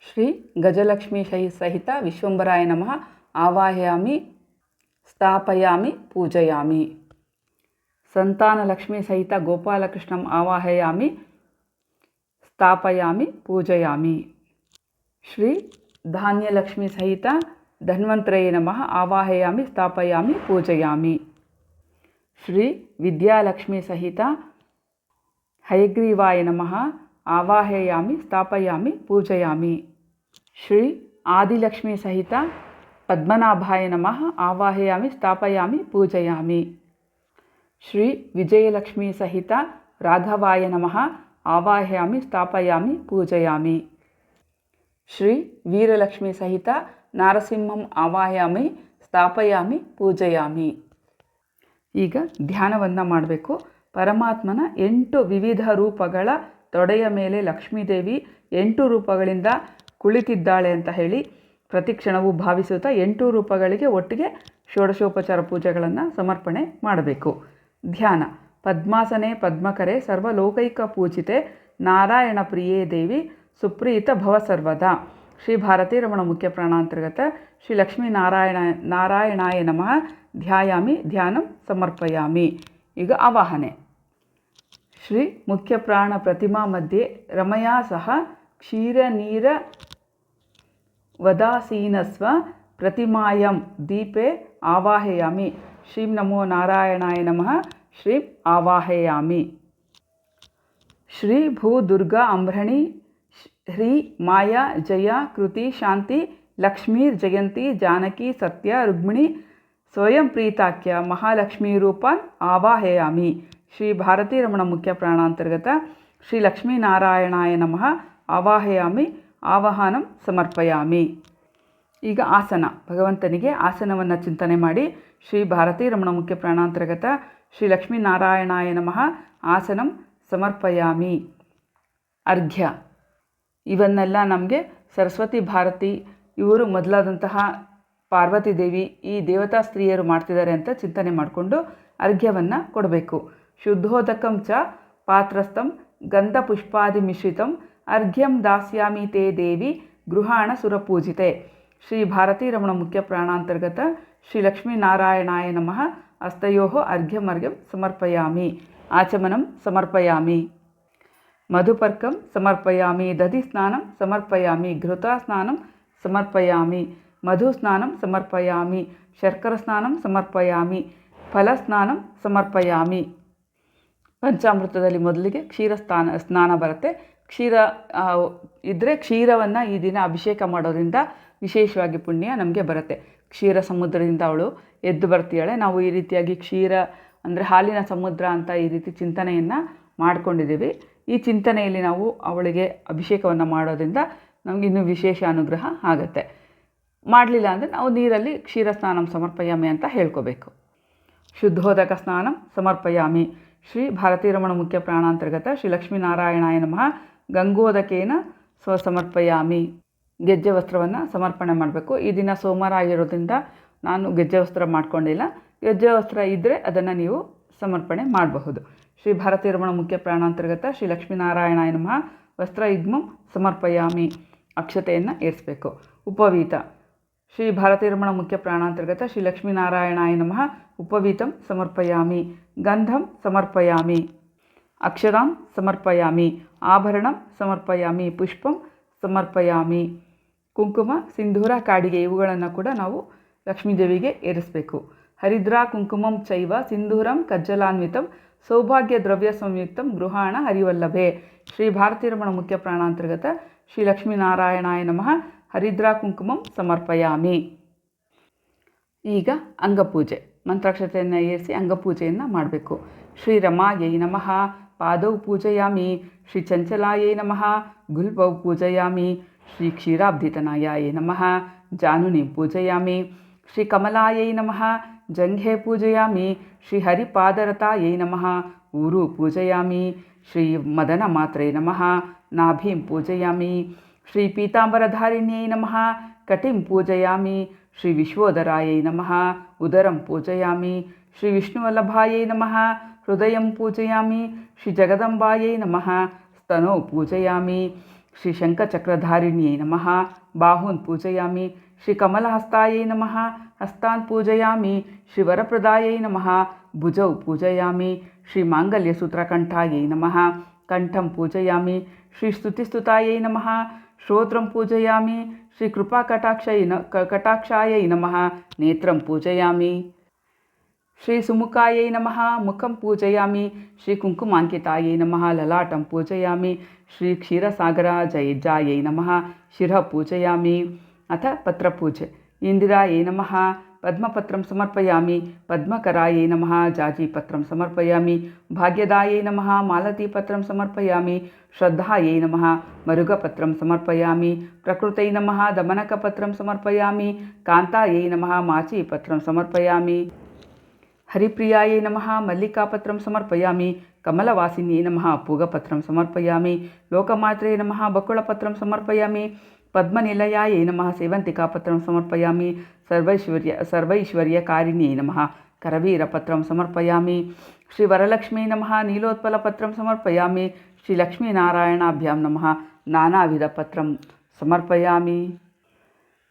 श्री गजलक्ष्मी सहित विश्वभराय नम। आवाहयामी, स्थापयामी, पूजयामी। संतान लक्ष्मी सहित गोपालकृष्ण आवाहयामी, स्थापयामी, पूजयामी। श्री धान्यलक्ष्मी सहित धन्वंतरय नम। आवाहयामी, स्थापयामी, पूजयामी। श्री विद्यालक्ष्मी सहित हयग्रीवाय नम। आवाहयामी, स्थापयामी, पूजयामी। ಶ್ರೀ ಆದಿಲಕ್ಷ್ಮಿ ಸಹಿತ ಪದ್ಮನಾಭಾಯ ನಮಃ. ಆವಾಹಯಾಮಿ, ಸ್ಥಾಪಯಾಮಿ, ಪೂಜಯಾಮಿ. ಶ್ರೀ ವಿಜಯಲಕ್ಷ್ಮೀ ಸಹಿತ ರಾಘವಾಯ ನಮಃ. ಆವಾಹಯಾಮಿ, ಸ್ಥಾಪಯಾಮಿ, ಪೂಜಯಾಮಿ. ಶ್ರೀ ವೀರಲಕ್ಷ್ಮಿ ಸಹಿತ ನಾರಸಿಂಹಂ ಆವಾಹಯಾಮಿ, ಸ್ಥಾಪಯಾಮಿ, ಪೂಜಯಾಮಿ. ಈಗ ಧ್ಯಾನವನ್ನು ಮಾಡಬೇಕು. ಪರಮಾತ್ಮನ ಎಂಟು ವಿವಿಧ ರೂಪಗಳ ತೊಡೆಯ ಮೇಲೆ ಲಕ್ಷ್ಮೀದೇವಿ ಎಂಟು ರೂಪಗಳಿಂದ ಕುಳಿತಿದ್ದಾಳೆ ಅಂತ ಹೇಳಿ ಪ್ರತಿ ಕ್ಷಣವೂ ಭಾವಿಸುತ್ತಾ ಎಂಟು ರೂಪಗಳಿಗೆ ಒಟ್ಟಿಗೆ ಷೋಡಶೋಪಚಾರ ಪೂಜೆಗಳನ್ನು ಸಮರ್ಪಣೆ ಮಾಡಬೇಕು. ಧ್ಯಾನ. ಪದ್ಮಾಸನೆ, ಪದ್ಮಕರೆ, ಸರ್ವಲೋಕೈಕ ಪೂಜಿತೆ, ನಾರಾಯಣ ಪ್ರಿಯೇ ದೇವಿ, ಸುಪ್ರೀತ ಭವ ಸರ್ವದಾ. ಶ್ರೀ ಭಾರತೀ ರಮಣ ಮುಖ್ಯ ಪ್ರಾಣಾಂತರ್ಗತ ಶ್ರೀ ಲಕ್ಷ್ಮೀನಾರಾಯಣ ನಾರಾಯಣಾಯ ನಮಃ. ಧ್ಯಾಯಾಮಿ, ಧ್ಯಾನಂ ಸಮರ್ಪಯಾಮಿ. ಈಗ ಆವಾಹನೆ. ಶ್ರೀ ಮುಖ್ಯ ಪ್ರಾಣ ಪ್ರತಿಮಾ ಮಧ್ಯೆ ರಮಯಾ ಸಹ ಕ್ಷೀರ ನೀರ वदासीनस्व प्रतिमायं दीपे आवाहयामि। श्रीं नमो नारायणाय नमः। श्रीं आवाहयामि। श्री भू दुर्गा अम्भ्रणी ह्री माया जया कृति शांति, लक्ष्मी जयंती, जानकी सत्य रुक्मिणी, स्वयं प्रीताख्य महालक्ष्मी रूपान आवाहयामि। श्री भारती रमण मुख्य प्राणांतर्गत श्री लक्ष्मी नारायणाय नमः। आवाहयामि। ಆವಾಹನಂ ಸಮರ್ಪಯಾಮಿ. ಈಗ ಆಸನ. ಭಗವಂತನಿಗೆ ಆಸನವನ್ನು ಚಿಂತನೆ ಮಾಡಿ ಶ್ರೀ ಭಾರತೀ ರಮಣ ಮುಖ್ಯ ಪ್ರಾಣಾಂತರ್ಗತ ಶ್ರೀ ಲಕ್ಷ್ಮೀನಾರಾಯಣಾಯ ನಮಃ ಆಸನಂ ಸಮರ್ಪಯಾಮಿ. ಅರ್ಘ್ಯ. ಇವನ್ನೆಲ್ಲ ನಮಗೆ ಸರಸ್ವತಿ ಭಾರತಿ, ಇವರು ಮೊದಲಾದಂತಹ ಪಾರ್ವತಿ ದೇವಿ, ಈ ದೇವತಾ ಸ್ತ್ರೀಯರು ಮಾಡ್ತಿದ್ದಾರೆ ಅಂತ ಚಿಂತನೆ ಮಾಡಿಕೊಂಡು ಅರ್ಘ್ಯವನ್ನು ಕೊಡಬೇಕು. ಶುದ್ಧೋದಕಂ ಚ ಪಾತ್ರಸ್ಥಂ ಗಂಧ ಪುಷ್ಪಾದಿ ಮಿಶ್ರಿತಂ ಅರ್ಘ್ಯಂ ದಾಸ್ಯಾಮಿ ತೇ ದೇವಿ ಗೃಹಾಣ ಸುರಪೂಜಿತೆ ಶ್ರೀ ಭಾರತೀ ರಮಣ ಮುಖ್ಯ ಪ್ರಾಣಾಂತರ್ಗತ ಶ್ರೀ ಲಕ್ಷ್ಮೀನಾರಾಯಣಾಯ ನಮಃ ಅಸ್ತಯೋ ಅರ್ಘ್ಯಮರ್ಘ್ಯಂ ಸಮರ್ಪಯಾಮಿ ಆಚಮನಂ ಸಮರ್ಪಯಾಮಿ ಮಧುಪರ್ಕಂ ಸಮರ್ಪಯಾಮಿ ದಧಿ ಸ್ನಾನಂ ಸಮರ್ಪಯಾಮಿ ಘೃತ ಸ್ನಾನಂ ಸಮರ್ಪಯಾಮಿ ಮಧು ಸ್ನಾನಂ ಸಮರ್ಪಯಾಮಿ ಶರ್ಕರ ಸ್ನಾನಂ ಸಮರ್ಪಯಾಮಿ ಫಲಸ್ನಾನಂ ಸಮರ್ಪಯಾಮಿ ಪಂಚಾಮೃತದಲ್ಲಿ ಮೊದಲಿಗೆ ಕ್ಷೀರ ಸ್ನಾನ ಸ್ನಾನ ಬರುತ್ತೆ ಕ್ಷೀರ ಇದ್ದರೆ ಕ್ಷೀರವನ್ನು ಈ ದಿನ ಅಭಿಷೇಕ ಮಾಡೋದ್ರಿಂದ ವಿಶೇಷವಾಗಿ ಪುಣ್ಯ ನಮಗೆ ಬರುತ್ತೆ. ಕ್ಷೀರ ಸಮುದ್ರದಿಂದ ಅವಳು ಎದ್ದು ಬರ್ತೀಯಾಳೆ ನಾವು ಈ ರೀತಿಯಾಗಿ ಕ್ಷೀರ ಅಂದರೆ ಹಾಲಿನ ಸಮುದ್ರ ಅಂತ ಈ ರೀತಿ ಚಿಂತನೆಯನ್ನು ಮಾಡ್ಕೊಂಡಿದ್ದೀವಿ. ಈ ಚಿಂತನೆಯಲ್ಲಿ ನಾವು ಅವಳಿಗೆ ಅಭಿಷೇಕವನ್ನು ಮಾಡೋದ್ರಿಂದ ನಮಗೆ ಇನ್ನೂ ವಿಶೇಷ ಅನುಗ್ರಹ ಆಗುತ್ತೆ. ಮಾಡಲಿಲ್ಲ ಅಂದರೆ ನಾವು ನೀರಲ್ಲಿ ಕ್ಷೀರ ಸ್ನಾನಂ ಸಮರ್ಪಯಾಮಿ ಅಂತ ಹೇಳ್ಕೋಬೇಕು. ಶುದ್ಧೋದಕ ಸ್ನಾನಂ ಸಮರ್ಪಯಾಮಿ. ಶ್ರೀ ಭಾರತೀ ರಮಣ ಮುಖ್ಯ ಪ್ರಾಣಾಂತರ್ಗತ ಶ್ರೀ ಲಕ್ಷ್ಮೀನಾರಾಯಣಾಯ ನಮಃ. ಗಂಗೋದಕೇನ ಸ್ವಸಮರ್ಪಯಾಮಿ. ಗೆಜ್ಜೆ ವಸ್ತ್ರವನ್ನು ಸಮರ್ಪಣೆ ಮಾಡಬೇಕು. ಈ ದಿನ ಸೋಮವಾರ ಆಗಿರೋದ್ರಿಂದ ನಾನು ಗೆಜ್ಜೆ ವಸ್ತ್ರ ಮಾಡಿಕೊಂಡಿಲ್ಲ ಗೆಜ್ಜೆ ವಸ್ತ್ರ ಇದ್ದರೆ ಅದನ್ನು ನೀವು ಸಮರ್ಪಣೆ ಮಾಡಬಹುದು. ಶ್ರೀ ಭಾರತೀ ರಮಣ ಮುಖ್ಯ ಪ್ರಾಣಾಂತರ್ಗತ ಶ್ರೀ ಲಕ್ಷ್ಮೀನಾರಾಯಣಾಯ ನಮಃ. ವಸ್ತ್ರ ಇದ್ಮು ಸಮರ್ಪಯಾಮಿ. ಅಕ್ಷತೆಯನ್ನು ಏರಿಸಬೇಕು. ಉಪವೀತ. ಶ್ರೀ ಭಾರತೀ ರಮಣ ಮುಖ್ಯ ಪ್ರಾಣಾಂತರ್ಗತ ಶ್ರೀ ಲಕ್ಷ್ಮೀನಾರಾಯಣಾಯ ನಮಃ. ಉಪವೀತಂ ಸಮರ್ಪಯಾಮಿ. ಗಂಧಂ ಸಮರ್ಪಯಾಮಿ. ಅಕ್ಷರಾಂ ಸಮರ್ಪಯಾಮಿ. ಆಭರಣಂ ಸಮರ್ಪಯಾಮಿ. ಪುಷ್ಪಂ ಸಮರ್ಪಯಾಮಿ. ಕುಂಕುಮ, ಸಿಂಧೂರ, ಕಾಡಿಗೆ ಇವುಗಳನ್ನು ಕೂಡ ನಾವು ಲಕ್ಷ್ಮೀದೇವಿಗೆ ಏರಿಸಬೇಕು. ಹರಿದ್ರಾ ಕುಂಕುಮಂ ಚೈವ ಸಿಂಧೂರಂ ಕಜ್ಜಲಾನ್ವಿತಂ ಸೌಭಾಗ್ಯ ದ್ರವ್ಯ ಸಂಯುಕ್ತಂ ಗೃಹಾಣ ಹರಿವಲ್ಲಭೆ. ಶ್ರೀ ಭಾರತೀ ರಮಣ ಮುಖ್ಯ ಪ್ರಾಣಾಂತರ್ಗತ ಶ್ರೀ ಲಕ್ಷ್ಮೀನಾರಾಯಣಾಯ ನಮಃ. ಹರಿದ್ರಾ ಕುಂಕುಮಂ ಸಮರ್ಪಯಾಮಿ ಈಗ ಅಂಗಪೂಜೆ ಮಂತ್ರಾಕ್ಷತೆಯನ್ನು ಏರಿಸಿ ಅಂಗಪೂಜೆಯನ್ನು ಮಾಡಬೇಕು ಶ್ರೀ ರಮಾಯೈ ನಮಃ ಪಾದೌ ಪೂಜಯಾಮಿ ಶ್ರೀ ಚಂಚಲಾಯೈ ನಮಃ ಗುಲ್ಬೌ ಪೂಜಯಾಮಿ ಶ್ರೀ ಕ್ಷೀರಾಬ್ಧಿತನಾಯಾಯೈ ನಮಃ ಜಾನುನಿಂ ಪೂಜಯಾಮಿ ಶ್ರೀ ಕಮಲಾಯೈ ನಮಃ ಜಂಘೆ ಪೂಜಯಾಮಿ ಶ್ರೀ ಹರಿಪಾದರತಾಯೈ ನಮಃ ಊರು ಪೂಜಯಾಮಿ ಶ್ರೀ ಮದನ ಮಾತ್ರೈ ನಮಃ ನಾಭೀಂ ಪೂಜಯಾಮಿ ಶ್ರೀ ಪೀತಾಂಬರಧಾರಿಣ್ಯೈ ನಮಃ ಕಟಿಂ ಪೂಜಯಾಮಿ ಶ್ರೀ ವಿಶ್ವೋದರಾಯೈ ನಮಃ ಉದರಂ ಪೂಜಯಾಮಿ ಶ್ರೀ ವಿಷ್ಣುವಲ್ಲಭಾಯೈ ನಮಃ ಹೃದಯಂ ಪೂಜಯಾಮಿ ಶ್ರೀ ಜಗದಂಬಾಯೈ ನಮಃ ಸ್ತನೋ ಪೂಜಯಾಮಿ ಶ್ರೀ ಶಂಖಚಕ್ರಧಾರಿಣ್ಯೈ ನಮಃ ಬಾಹೂನ್ ಪೂಜಯಾಮಿ ಶ್ರೀ ಕಮಲಹಸ್ತಾಯೈ ನಮಃ ಹಸ್ತಾನ್ ಪೂಜಯಾಮಿ ಶ್ರೀ ವರಪ್ರದಾಯೈ ನಮಃ ಭುಜೌ ಪೂಜಯಾಮಿ ಶ್ರೀ ಮಾಂಗಲ್ಯಸೂತ್ರಕಂಠಾಯೈ ನಮಃ ಕಂಠಂ ಪೂಜಯಾಮಿ ಶ್ರೀ ಸ್ತುತಿಸ್ತುತಾಯೈ ನಮಃ श्रोत्रं पूजयामि श्रीकृपाकटाक्षै न कटाक्षायै नमः नेत्रं पूजयामि శ్రీసుముఖాయై నమ. ముఖం పూజయామి. శ్రీ కుంకుమాంకితాయై నమ. లలాటం పూజయామి. శ్రీ క్షీరసాగరాజయజాయై నమ. శిర పూజయామి. అథ పత్రపూజ. ఇందిరాయై నమ. పద్మపత్రం సమర్పయామి. పద్మకరాయే నమ. జాజీపత్రం సమర్పయామి. భాగ్యదాయే నమ. మాలతీపత్రం సమర్పయామి. శ్రద్ధాయే నమ. మరుగపత్రం సమర్పయామి. ప్రకృతై నమ. దమనకపత్రం సమర్పయామి. కాంతాయే నమ. మాచీపత్రం సమర్పయామి. హరిప్రియాయే నమ. మల్లికాపత్రం సమర్పయామి. కమలవాసిన్యే నమ. పూగపత్రం సమర్పయామి. లోకమాత్రే నమ. బకుళపత్రం సమర్పయామి. ಸಮರ್ಪಯಾಮಿ ಲೋಕಮಾತ್ರೆ ನಮಃ ಬಕುಳಪತ್ರಂ ಸಮರ್ಪಯಾಮಿ ಪದ್ಮನಿಲಯಾಯೈ ನಮಃ ಸೇವಂತಿಕಾಪತ್ರಂ ಸಮರ್ಪಯಾಮಿ ಸರ್ವೈಶ್ವರ್ಯ ಸರ್ವೈಶ್ವರ್ಯಕಾರಿಣ್ಯೈ ನಮಃ ಕರವೀರಪತ್ರಂ ಸಮರ್ಪಯಾಮಿ ಶ್ರೀ ವರಲಕ್ಷ್ಮೀ ನಮಃ ನೀಲೋತ್ಪಲಪತ್ರಂ ಸಮರ್ಪಯಾಮಿ ಶ್ರೀ ಲಕ್ಷ್ಮೀನಾರಾಯಣಾಭ್ಯಾಂ ನಮಃ ನಾನಾವಿಧಪತ್ರಂ ಸಮರ್ಪಯಾಮಿ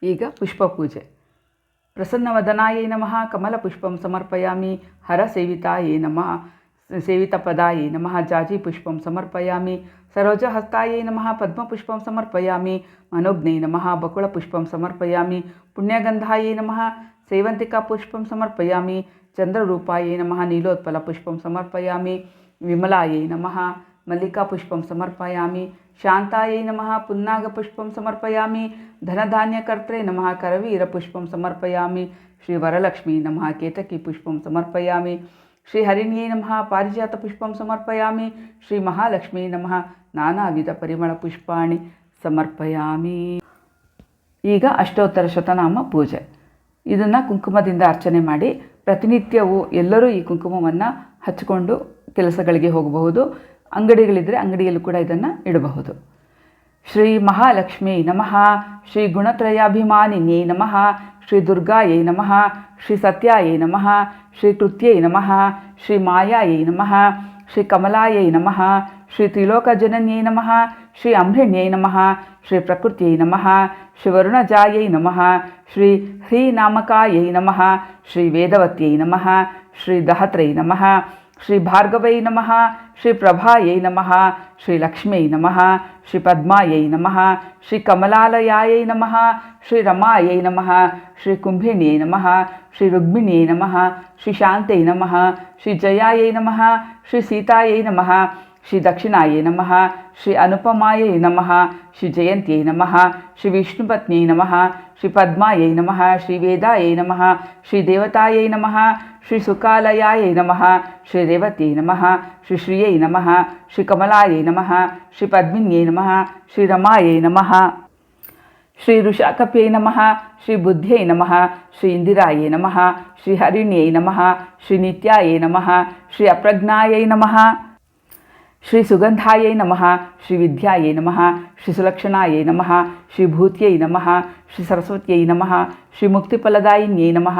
ಈಗ ಪುಷ್ಪಪೂಜೆ ಪ್ರಸನ್ನವದನಾಯೈ ನಮಃ ಕಮಲಪುಷ್ಪಂ ಸಮರ್ಪಯಾಮಿ ಹರಸೇವಿತಾಯೈ ನಮಃ ಸೇವಿತಪದಾಯೈ ನಮಃ ಜಾಜಿಪುಷ್ಪಂ ಸಮರ್ಪಯಾಮಿ ಸರೋಜಹಸ್ತಾಯೈ ನಮಃ ಪದ್ಮಪುಷ್ಪಂ ಸಮರ್ಪಯಾಮಿ सरोजहस्तायै नम, पद्मपुष्पं समर्पयामि। मनोज्ञै नम बकुळपुष्पं समर्पयामि। पुण्यगन्धायै नमः, सेवन्तिकापुष्पं समर्पयामि। चन्द्ररूपायै नमः, नीलोत्पलपुष्पं समर्पयामि। विमलायै नमः, मल्लिकापुष्पं समर्पयामि। शान्तायै नमः नम समर्पयामि। धनधान्यकर्त्रे नमः, करवीरपुष्पं समर्पयामि। श्रीवरलक्ष्मी नम, केतकीपुष्पं समर्पयामि। नम नमः, पारिजातपुष्पं समर्पयामि। श्रीमहालक्ष्मी नम ನಾನಾವಿಧ ಪರಿಮಳಪುಷ್ಪಾಣಿ ಸಮರ್ಪಯಾಮಿ. ಈಗ ಅಷ್ಟೋತ್ತರ ಶತನಾಮ ಪೂಜೆ. ಇದನ್ನು ಕುಂಕುಮದಿಂದ ಅರ್ಚನೆ ಮಾಡಿ ಪ್ರತಿನಿತ್ಯವೂ ಎಲ್ಲರೂ ಈ ಕುಂಕುಮವನ್ನು ಹಚ್ಚಿಕೊಂಡು ಕೆಲಸಗಳಿಗೆ ಹೋಗಬಹುದು. ಅಂಗಡಿಗಳಿದ್ದರೆ ಅಂಗಡಿಯಲ್ಲೂ ಕೂಡ ಇದನ್ನು ಇಡಬಹುದು. ಶ್ರೀ ಮಹಾಲಕ್ಷ್ಮೀ ನಮಃ. ಶ್ರೀ ಗುಣತ್ರಯಾಭಿಮಾನಿನಿ ನಮಃ. ಶ್ರೀ ದುರ್ಗಾಯೈ ನಮಃ. ಶ್ರೀ ಸತ್ಯಾಯೈ ನಮಃ. ಶ್ರೀ ಕೃತ್ಯೈ ನಮಃ. ಶ್ರೀ ಮಾಯಾಯೈ ನಮಃ. ಶ್ರೀ ಕಮಲಾಯೈ ನಮಃ. ಶ್ರೀ ತ್ರಿಲೋಕಜನನ್ಯೈ ನಮಃ ಶ್ರೀ ಅಂಬ್ರಿಣ್ಯೈ ನಮಃ ಶ್ರೀ ಪ್ರಕೃತ್ಯೈ ನಮಃ ಶ್ರೀ ವರುಣಜಾಯೈ ನಮಃ ಶ್ರೀ ಹ್ರೀನಾಮಕಾಯೈ ನಮಃ ಶ್ರೀ ವೇದವತ್ಯೈ ನಮಃ ಶ್ರೀ ದಹತ್ರೈ ನಮಃ ಶ್ರೀ ಭಾರ್ಗವೈ ನಮಃ ಶ್ರೀ ಪ್ರಭಾಯೈ ನಮಃ ಶ್ರೀ ಲಕ್ಷ್ಮೀ ನಮಃ ಶ್ರೀ ಪದ್ಮಾಯೈ ನಮಃ ಶ್ರೀ ಕಮಲಾಲಯಾಯೈ ನಮಃ ಶ್ರೀ ರಮಾಯೈ ನಮಃ ಶ್ರೀ ಕುಂಭಿಣ್ಯೈ ನಮಃ ಶ್ರೀ ರುಕ್ಮಿಣ್ಯೈ ನಮಃ ಶ್ರೀ ಶಾಂತೈ ನಮಃ ಶ್ರೀ ಜಯಾಯೈ ನಮಃ ಶ್ರೀ ಸೀತಾಯೈ ನಮಃ ಶ್ರೀ ದಕ್ಷಿಣಾಯೈ ನಮಃ ಶ್ರೀ ಅನುಪಮಾಯೈ ನಮಃ ಶ್ರೀ ಜಯಂತ್ಯೈ ನಮಃ ಶ್ರೀ ವಿಷ್ಣುಪತ್ನ್ಯೈ ನಮಃ ಶ್ರೀ ಪದ್ಮಾಯೈ ನಮಃ ಶ್ರೀ ವೇದಾಯೈ ನಮಃ ಶ್ರೀ ದೇವತಾಯೈ ನಮಃ ಶ್ರೀ ಸುಕಾಲಯಾಯೈ ನಮಃ ಶ್ರೀ ರೇವತ್ಯೈ ನಮಃ ಶ್ರೀ ಶ್ರಿಯೈ ನಮಃ ಶ್ರೀ ಕಮಲಾಯೈ ನಮಃ ಶ್ರೀ ಪದ್ಮಿನ್ಯೈ ನಮಃ ಶ್ರೀ ರಮಾಯೈ ನಮಃ ಶ್ರೀ ಋಷಾಕಪ್ಯೈ ನಮಃ ಶ್ರೀ ಬುದ್ಧ್ಯೈ ನಮಃ ಶ್ರೀ ಇಂದಿರಾಯೈ ನಮಃ ಶ್ರೀ ಹರಿಣ್ಯೈ ನಮಃ ಶ್ರೀ ನಿತ್ಯಾಯೈ ನಮಃ ಶ್ರೀ ಅಪ್ರಜ್ಞಾಯೈ ನಮಃ ಶ್ರೀ ಸುಗಂಧಾಯೈ ನಮಃ ಶ್ರೀ ವಿದ್ಯಾಯೈ ನಮಃ ಶ್ರೀ ಸುಲಕ್ಷಣಾಯೈ ನಮಃ ಶ್ರೀ ಭೂತ್ಯೈ ನಮಃ ಶ್ರೀ ಸರಸ್ವತ್ಯೈ ನಮಃ ಶ್ರೀ ಮುಕ್ತಿಫಲದಾಯಿನ್ಯೈ ನಮಃ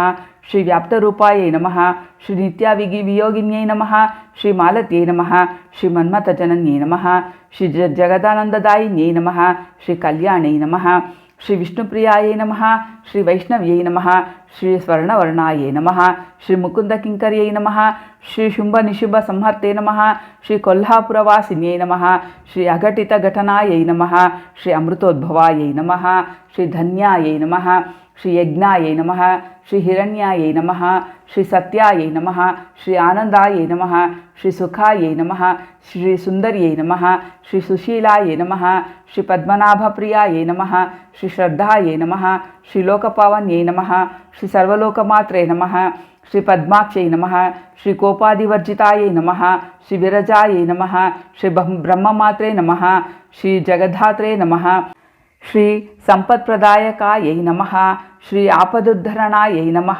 ಶ್ರೀ ವ್ಯಾಪ್ತರೂಪಾಯೈ ನಮಃ ಶ್ರೀ ನಿತ್ಯಾವಿಗಿ ವಿಯೋಗಿನ್ಯೈ ನಮಃ ಶ್ರೀ ಮಾಲತ್ಯೈ ನಮಃ ಶ್ರೀ ಮನ್ಮಥಜನನ್ಯೈ ನಮಃ ಶ್ರೀ ಜ ಜಗದಾನಂದದಾಯಿನ್ಯೈ ನಮಃ ಶ್ರೀ ಕಲ್ಯಾಣೈ ನಮಃ శ్రీ విష్ణుప్రియాయ నమ శ్రీ వైష్ణవ్యై నమ శ్రీ స్వర్ణవర్ణాయ నమ శ్రీ ముకుంద కింకర్యై నమ శ్రీ శుంభ నిశుభ సంహర్తే నమ శ్రీ కొల్హాపురవాసిన్యై నమ శ్రీ అఘటిత ఘటనాయై నమ శ్రీ అమృతోద్భవాయై నమ శ్రీ ధన్యాయై నమ श्री यज्ञाय नम श्री हिण्याय नम श्री सत्याय नम श्री आनन्दाय नम श्री सुखाय नम श्री सुन्दर्यै नम श्री सुशीलाय नम श्री पद्मनाभप्रियाय नम श्री श्रद्धाय नम श्री लोकपावन्यै नम श्री सर्वलोकमात्रे नम श्री पद्माक्ष नम श्री कोपादिवर्जिताय नम श्री विरजाय नम श्री ब्रह्ममात्रे नम श्री जगद्धात्रे नम। శ్రీ సంపత్ప్రదాయకాయై నమ శ్రీ ఆపదుద్ధరణాయై నమ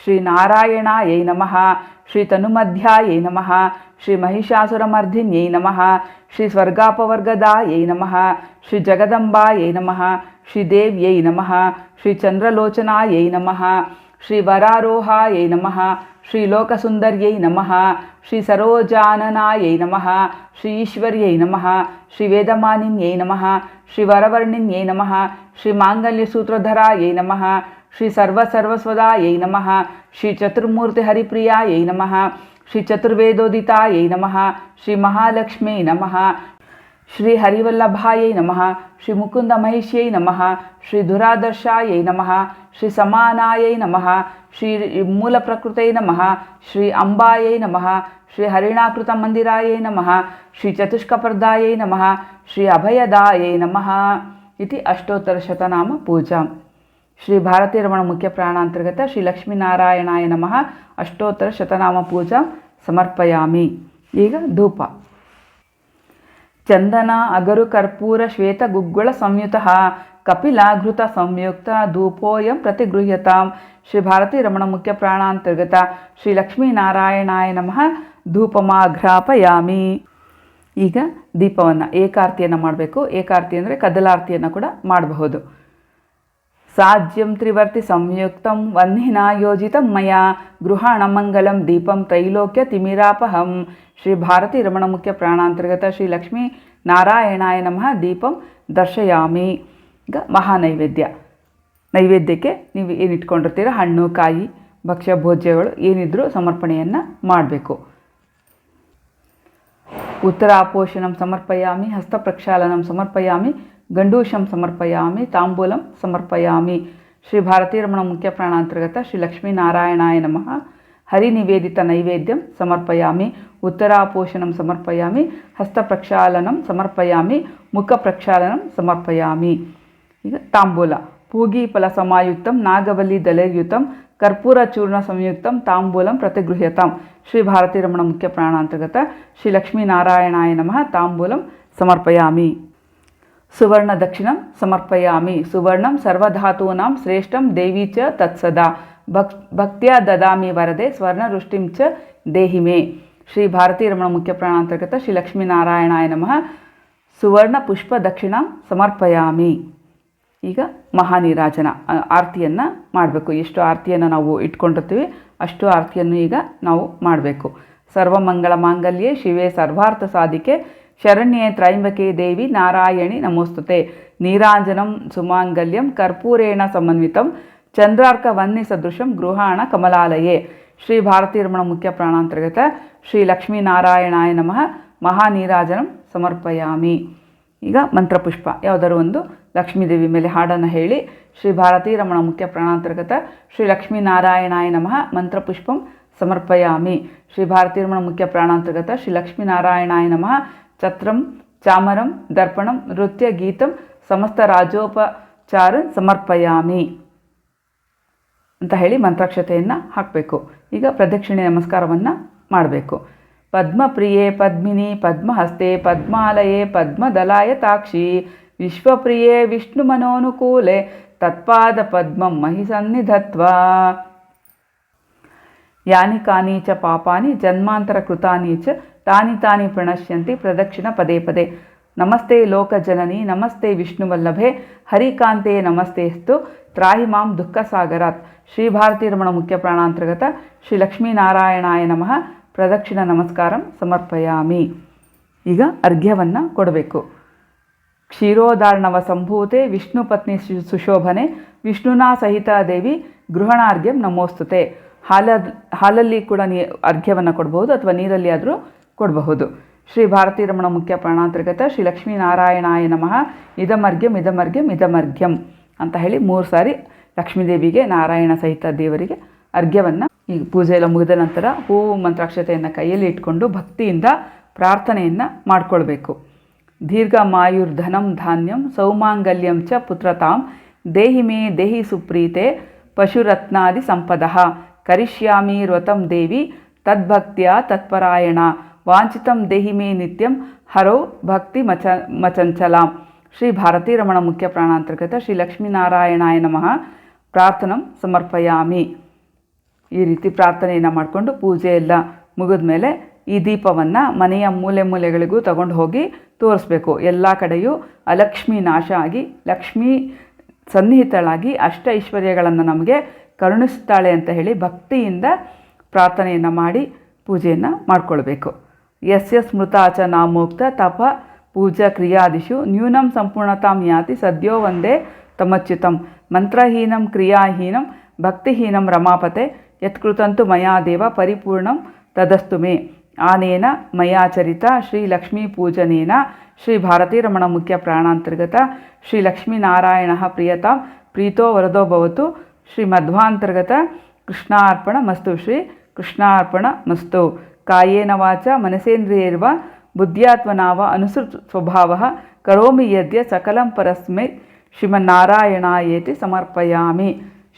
శ్రీ నారాయణాయై నమ శ్రీ తనుమధ్యాయై నమ శ్రీ మహిషాసురమర్ధిన్యై నమ శ్రీ స్వర్గాపవర్గదాయై నమ శ్రీ జగదంబాయై నమ శ్రీదేవ్యై నమ శ్రీ చంద్రలోచనాయై నమ శ్రీ వరారోహాయై నమ శ్రీలోకసుందర్యై నమ శ్రీ సరోజాననాయై నమ శ్రీ ఈశ్వర్యై నమ శ్రీ వేదమానిన్యై నమ శ్రీ వరవర్ణిన్యై నమ శ్రీ మాంగళ్య సూత్రధరాయై నమ శ్రీ సర్వసర్వస్వదాయై నమ శ్రీ చతుర్మూర్తి హరిప్రియాయై నమ శ్రీ చతుర్వేదోదితాయై నమ శ్రీ మహాలక్ష్మీ నమ ನಮಃ ಶ್ರೀ ಹರಿವಲ್ಲಭಾಯೈ ನಮಃ ಶ್ರೀ ಮುಕುಂದ ಮಹಿಷ್ಯೈ ನಮಃ ಶ್ರೀ ದುರಾದರ್ಶಾಯೈ ನಮಃ ಶ್ರೀ ಸಮಾನಾಯೈ ನಮಃ ಶ್ರೀ ಮೂಲಪ್ರಕೃತೈ ನಮಃ ಶ್ರೀ ಅಂಬಾಯೈ ನಮಃ ಶ್ರೀ ಹರಿಣಾಕೃತ ಮಂದಿರಾಯೈ ನಮಃ ಶ್ರೀ ಚತುಷ್ಕಪರ್ದಾಯೈ ನಮಃ ಶ್ರೀ ಅಭಯದಾಯೈ ನಮಃ ಇತಿ ಅಷ್ಟೋತ್ತರಶತನಾಮ ಪೂಜಾ ಶ್ರೀ ಭಾರತೀ ರಮಣ ಮುಖ್ಯ ಪ್ರಾಣಾಂತರ್ಗತ ಶ್ರೀ ಲಕ್ಷ್ಮೀನಾರಾಯಣಾಯ ನಮಃ ಅಷ್ಟೋತ್ತರ ಶತನಾಮ ಪೂಜಾ ಸಮರ್ಪಯಾಮಿ ಈಗ ಧೂಪ ಚಂದನ, ಅಗರು, ಕರ್ಪೂರ, ಶ್ವೇತ, ಗುಗ್ಗುಳ ಸಂಯುತ, ಕಪಿಲಾಘೃತ ಸಂಯುಕ್ತ, ಧೂಪೋಯಂ ಪ್ರತಿಗೃಹ್ಯತಾಂ. ಶ್ರೀ ಭಾರತೀ ರಮಣ ಮುಖ್ಯ ಪ್ರಾಣಾಂತರ್ಗತ ಶ್ರೀ ಲಕ್ಷ್ಮೀನಾರಾಯಣಾಯ ನಮಃ. ಧೂಪಮಾಘ್ರಾಪಯಾಮಿ. ಈಗ ದೀಪವನ್ನು ಏಕಾರ್ತಿಯನ್ನು ಮಾಡಬೇಕು. ಏಕಾರ್ತಿ ಅಂದರೆ ಕದಲಾರ್ತಿಯನ್ನು ಕೂಡ ಮಾಡಬಹುದು. ಸಾಜ್ಯಂ ತ್ರಿವರ್ತಿ ಸಂಯುಕ್ತಂ ವನ್ಹಿನಾಯೋಜಿತ ಯೋಜಿತಂ ಮಯಾ. ಗೃಹಾಣ ಮಂಗಲಂ ದೀಪಂ ತ್ರೈಲೋಕ್ಯ ತಿಮಿರಾಪಹಂ. ಶ್ರೀ ಭಾರತಿ ರಮಣ ಮುಖ್ಯ ಪ್ರಾಣಾಂತರ್ಗತ ಶ್ರೀ ಲಕ್ಷ್ಮೀ ನಾರಾಯಣಾಯ ನಮಃ. ದೀಪಂ ದರ್ಶಯಾಮಿ. ಈಗ ಮಹಾನೈವೇದ್ಯ. ನೈವೇದ್ಯಕ್ಕೆ ನೀವು ಏನು ಹಣ್ಣು, ಕಾಯಿ, ಭಕ್ಷ್ಯ, ಭೋಜ್ಯಗಳು ಏನಿದ್ರೂ ಸಮರ್ಪಣೆಯನ್ನು ಮಾಡಬೇಕು. ಉತ್ತರಾಪೋಷಣಂ ಸಮರ್ಪಯಾಮಿ, ಹಸ್ತ ಹಸ್ತಪ್ರಕ್ಷಾಲನಂ ಸಮರ್ಪಯಾಮಿ, ಗಂಡೂಷಂ ಸಮರ್ಪಯಾಮಿ, ತಾಂಬೂಲಂ ಸಮರ್ಪಯಾಮಿ. ಶ್ರೀ ಭಾರತೀ ರಮಣ ಮುಖ್ಯ ಪ್ರಾಣಾಂತರ್ಗತ ಶ್ರೀ ಲಕ್ಷ್ಮೀನಾರಾಯಣಾಯ ನಮಃ. ಹರಿನಿವೇದಿತ ನೈವೇದ್ಯಂ ಸಮರ್ಪಯಾಮಿ. ಉತ್ತರಾಪೋಷಣಂ ಸಮರ್ಪಯಾಮಿ ಹಸ್ತಪ್ರಕ್ಷಾಲನಂ ಸಮರ್ಪಯಾಮಿ ಮುಖಪ್ರಕ್ಷಾಲನಂ ಸಮರ್ಪಯಾಮಿ ಈಗ ತಾಂಬೂಲ ಪೂಗೀಫಲ ಸಮಾಯುಕ್ತಂ ನಾಗವಲ್ಲಿ ದಲೆಯುತಂ ಕರ್ಪೂರ ಚೂರ್ಣ ಸಂಯುಕ್ತಂ ತಾಂಬೂಲಂ ಪ್ರತಿಗೃಹ್ಯತಾಂ ಶ್ರೀ ಭಾರತೀ ರಮಣ ಮುಖ್ಯ ಪ್ರಾಣಾಂತರ್ಗತ ಶ್ರೀ ಲಕ್ಷ್ಮೀನಾರಾಯಣಾಯ ನಮಃ ತಾಂಬೂಲಂ ಸಮರ್ಪಯಾಮಿ ಸುವರ್ಣ ದಕ್ಷಿಣಂ ಸಮರ್ಪಯಾಮಿ ಸುವರ್ಣಂ ಸರ್ವಧಾತೂನಾಂ ಶ್ರೇಷ್ಠಂ ದೇವಿ ಚ ತತ್ಸದಾ ಭಕ್ ಭಕ್ತಿಯ ದದಾಮಿ ವರದೆ ಸ್ವರ್ಣವೃಷ್ಟಿಂ ಚ ದೇಹಿ ಮೇ ಶ್ರೀ ಭಾರತೀ ರಮಣ ಮುಖ್ಯ ಪ್ರಾಣಾಂತರ್ಗತ ಶ್ರೀ ಲಕ್ಷ್ಮೀನಾರಾಯಣಾಯ ನಮಃ. ಸುವರ್ಣ ಪುಷ್ಪ ದಕ್ಷಿಣ ಸಮರ್ಪಯಾಮಿ. ಈಗ ಮಹಾನೀರಾಜನ ಆರತಿಯನ್ನು ಮಾಡಬೇಕು. ಎಷ್ಟು ಆರತಿಯನ್ನು ನಾವು ಇಟ್ಕೊಂಡಿರ್ತೀವಿ, ಅಷ್ಟು ಆರತಿಯನ್ನು ಈಗ ನಾವು ಮಾಡಬೇಕು. ಸರ್ವಮಂಗಳ ಮಾಂಗಲ್ಯೆ, ಶಿವೆ ಸರ್ವಾರ್ಥ ಸಾಧಿಕೆ, ಶರಣ್ಯೆ ತ್ರೈಂಬಕೆ ದೇವಿ ನಾರಾಯಣಿ ನಮೋಸ್ತುತೆ. ನೀರಾಂಜನಂ ಸುಮಾಂಗಲ್ಯಂ ಕರ್ಪೂರೇಣ ಸಮನ್ವಿತಂ, ಚಂದ್ರಾರ್ಕ ವನ್ನಿ ಸದೃಶಂ ಗೃಹಾಣ ಕಮಲಾಲಯೇ. ಶ್ರೀ ಭಾರತೀ ರಮಣ ಮುಖ್ಯ ಪ್ರಾಣಾಂತರ್ಗತ ಶ್ರೀ ಲಕ್ಷ್ಮೀನಾರಾಯಣಾಯ ನಮಃ. ಮಹಾನೀರಾಜನಂ ಸಮರ್ಪಯಾಮಿ. ಈಗ ಮಂತ್ರಪುಷ್ಪ. ಯಾವುದಾದ್ರು ಒಂದು ಲಕ್ಷ್ಮೀದೇವಿ ಮೇಲೆ ಹಾಡನ್ನು ಹೇಳಿ. ಶ್ರೀ ಭಾರತೀ ರಮಣ ಮುಖ್ಯ ಪ್ರಾಣಾಂತರ್ಗತ ಶ್ರೀ ಲಕ್ಷ್ಮೀನಾರಾಯಣಾಯ ನಮಃ. ಮಂತ್ರಪುಷ್ಪಂ ಸಮರ್ಪಯಾಮಿ. ಶ್ರೀ ಭಾರತೀ ರಮಣ ಮುಖ್ಯ ಪ್ರಾಣಾಂತರ್ಗತ ಶ್ರೀ ಲಕ್ಷ್ಮೀನಾರಾಯಣಾಯ ನಮಃ. ಛತ್ರಂ ಚಾಮರಂ ದರ್ಪಣಂ ನೃತ್ಯ ಗೀತಂ ಸಮಸ್ತ ರಾಜೋಪಚಾರ ಸಮರ್ಪಯಾಮಿ ಅಂತ ಹೇಳಿ ಮಂತ್ರಾಕ್ಷತೆಯನ್ನು ಹಾಕಬೇಕು. ಈಗ ಪ್ರದಕ್ಷಿಣೆ ನಮಸ್ಕಾರವನ್ನು ಮಾಡಬೇಕು ಪದ್ಮಪ್ರಿಯೆ ಪದ್ಮಿನಿ ಪದ್ಮಹಸ್ತೆ ಪದ್ಮಾಲಯೇ ಪದ್ಮದಲಾಯ ತಾಕ್ಷಿ ವಿಶ್ವಪ್ರಿಯೆ ವಿಷ್ಣು ಮನೋನುಕೂಲೆ ತತ್ಪಾದ ಪದ್ಮಂ ಮಹಿ ಸನ್ನಿಧತ್ವ ಯಾನಿ ಕಾನಿ ಚ ಪಾಪಾನಿ ಜನ್ಮಾಂತರ ಕೃತಾನಿ ಚ ತಾನಿ ತಾನಿ ಪ್ರಣಶ್ಯಂತಿ ಪ್ರದಕ್ಷಿಣ ಪದೇ ಪದೇ ನಮಸ್ತೆ ಲೋಕಜನನಿ ನಮಸ್ತೆ ವಿಷ್ಣುವಲ್ಲಭೆ ಹರಿಕಾಂತೆ ನಮಸ್ತೆಸ್ತು ತ್ರಾಹಿ ಮಾಂ ದುಃಖ ಸಾಗರಾತ್ ಶ್ರೀ ಭಾರತೀ ರಮಣ ಮುಖ್ಯ ಪ್ರಾಣಾಂತರ್ಗತ ಶ್ರೀ ಲಕ್ಷ್ಮೀನಾರಾಯಣಾಯ ನಮಃ ಪ್ರದಕ್ಷಿಣ ನಮಸ್ಕಾರಂ ಸಮರ್ಪಯಾಮಿ. ಈಗ ಅರ್ಘ್ಯವನ್ನು ಕೊಡಬೇಕು. ಕ್ಷೀರೋದಾರ್ಣವ ಸಂಭೂತೆ ವಿಷ್ಣು ಪತ್ನಿ ಸುಶೋಭನೆ ವಿಷ್ಣುನಾ ಸಹಿತ ದೇವಿ ಗೃಹಣಾರ್ಘ್ಯಂ ನಮೋಸ್ತುತೆ. ಹಾಲ ಹಾಲಲ್ಲಿ ಕೂಡ ನೀ ಅರ್ಘ್ಯವನ್ನು ಕೊಡಬಹುದು ಅಥವಾ ನೀರಲ್ಲಿ ಆದರೂ ಕೊಡಬಹುದು. ಶ್ರೀ ಭಾರತೀ ರಮಣ ಮುಖ್ಯ ಪ್ರಾಣಾಂತರ್ಗತ ಶ್ರೀ ಲಕ್ಷ್ಮೀನಾರಾಯಣಾಯ ನಮಃ. ಇದಮರ್ಘ್ಯಂ ಇದಮರ್ಘ್ಯಂ ಇದಮರ್ಘ್ಯಂ ಅಂತ ಹೇಳಿ ಮೂರು ಸಾರಿ ಲಕ್ಷ್ಮೀದೇವಿಗೆ ನಾರಾಯಣ ಸಹಿತ ದೇವರಿಗೆ ಅರ್ಘ್ಯವನ್ನು ಈಗ ಪೂಜೆ ಎಲ್ಲ ಮುಗಿದ ನಂತರ ಹೂವು ಮಂತ್ರಾಕ್ಷತೆಯನ್ನು ಕೈಯಲ್ಲಿ ಇಟ್ಕೊಂಡು ಭಕ್ತಿಯಿಂದ ಪ್ರಾರ್ಥನೆಯನ್ನು ಮಾಡಿಕೊಳ್ಬೇಕು ದೀರ್ಘ ಮಾಯುರ್ಧನಂ ಧಾನ್ಯಂ ಸೌಮಾಂಗಲ್ಯಂ ಚ ಪುತ್ರತಾಂ ದೇಹಿ ಮೇ ದೇಹಿ ಸುಪ್ರೀತೆ ಪಶುರತ್ನಾದಿ ಸಂಪದಃ ಕರಿಷ್ಯಾಮಿ ವ್ರತಂ ದೇವಿ ತದ್ಭಕ್ತಿಯ ತತ್ಪರಾಯಣ ವಾಂಛಿತಂ ದೇಹಿ ಮೇ ನಿತ್ಯಂ ಹರೌ ಭಕ್ತಿ ಮಚ ಮಚಂಚಲಾಂ ಶ್ರೀ ಭಾರತೀ ರಮಣ ಮುಖ್ಯ ಪ್ರಾಣಾಂತರ್ಗತ ಶ್ರೀ ಲಕ್ಷ್ಮೀನಾರಾಯಣಾಯ ನಮಃ ಪ್ರಾರ್ಥನಂ ಸಮರ್ಪಯಾಮಿ ಈ ರೀತಿ ಪ್ರಾರ್ಥನೆಯನ್ನು ಮಾಡಿಕೊಂಡು ಪೂಜೆ ಎಲ್ಲ ಮುಗಿದ ಮೇಲೆ ಈ ದೀಪವನ್ನು ಮನೆಯ ಮೂಲೆ ಮೂಲೆಗಳಿಗೂ ತಗೊಂಡು ಹೋಗಿ ತೋರಿಸ್ಬೇಕು. ಎಲ್ಲ ಕಡೆಯೂ ಅಲಕ್ಷ್ಮಿ ನಾಶ ಆಗಿ, ಲಕ್ಷ್ಮೀ ಸನ್ನಿಹಿತಳಾಗಿ ಅಷ್ಟ ಐಶ್ವರ್ಯಗಳನ್ನು ನಮಗೆ ಕರುಣಿಸ್ತಾಳೆ ಅಂತ ಹೇಳಿ ಭಕ್ತಿಯಿಂದ ಪ್ರಾರ್ಥನೆಯನ್ನು ಮಾಡಿ ಪೂಜೆಯನ್ನು ಮಾಡಿಕೊಳ್ಬೇಕು. ಎಸ್ ಎಸ್ ಮೃತ ಆಚ ನಾಮೋಕ್ತ ತಪ ಪೂಜಾ ಕ್ರಿಯಾದಿಶು ನ್ಯೂನಂ ಸಂಪೂರ್ಣತಾಂ ಯಾತಿ ಸದ್ಯೋ ಒಂದೇ ತಮಚ್ಯುತಂ ಮಂತ್ರಹೀನಂ ಕ್ರಿಯಾಹೀನಂ ಭಕ್ತಿಹೀನಂ ರಮಾಪತೆ यत्कृतं तु मया देव परिपूर्णं तदस्तु मे। आनेन मया चरित श्रीलक्ष्मीपूजनेन श्रीभारतीरमणमुख्यप्राणान्तर्गत श्रीलक्ष्मीनारायणः प्रियतां प्रीतो वरदो भवतु। श्रीमध्वान्तर्गत कृष्णार्पणमस्तु। श्रीकृष्णार्पणमस्तु। कायेन वाच मनसेन्द्रियैर्व बुद्ध्यात्मना वा अनुसृतस्वभावः करोमि यद्य सकलं परस्मै। श्रीमन्नारायणायेति समर्पयामि।